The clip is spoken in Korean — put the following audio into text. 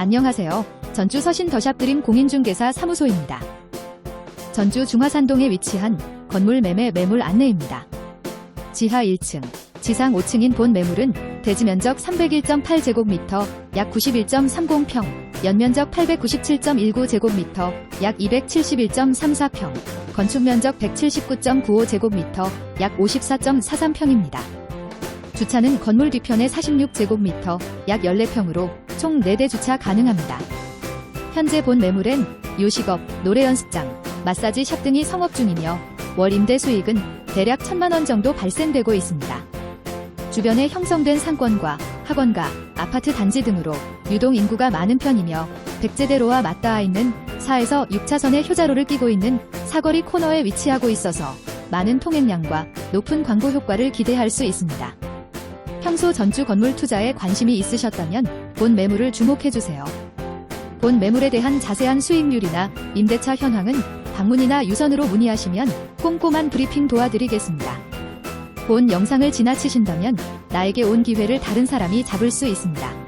안녕하세요. 전주 서신 더샵 드림 공인중개사 사무소입니다. 전주 중화산동에 위치한 건물 매매 매물 안내입니다. 지하 1층, 지상 5층인 본 매물은 대지 면적 301.8제곱미터, 약 91.30평, 연면적 897.19제곱미터, 약 271.34평, 건축 면적 179.95제곱미터, 약 54.43평입니다. 주차는 건물 뒤편에 46제곱미터, 약 14평으로 총 4대 주차 가능합니다. 현재 본 매물엔 요식업, 노래 연습장, 마사지 샵 등이 성업 중이며 월 임대 수익은 대략 천만 원 정도 발생되고 있습니다. 주변에 형성된 상권과 학원가, 아파트 단지 등으로 유동 인구가 많은 편이며 백제대로와 맞닿아 있는 4에서 6차선의 효자로를 끼고 있는 사거리 코너에 위치하고 있어서 많은 통행량과 높은 광고 효과를 기대할 수 있습니다. 평소 전주 건물 투자에 관심이 있으셨다면 본 매물을 주목해주세요. 본 매물에 대한 자세한 수익률이나 임대차 현황은 방문이나 유선으로 문의하시면 꼼꼼한 브리핑 도와드리겠습니다. 본 영상을 지나치신다면 나에게 온 기회를 다른 사람이 잡을 수 있습니다.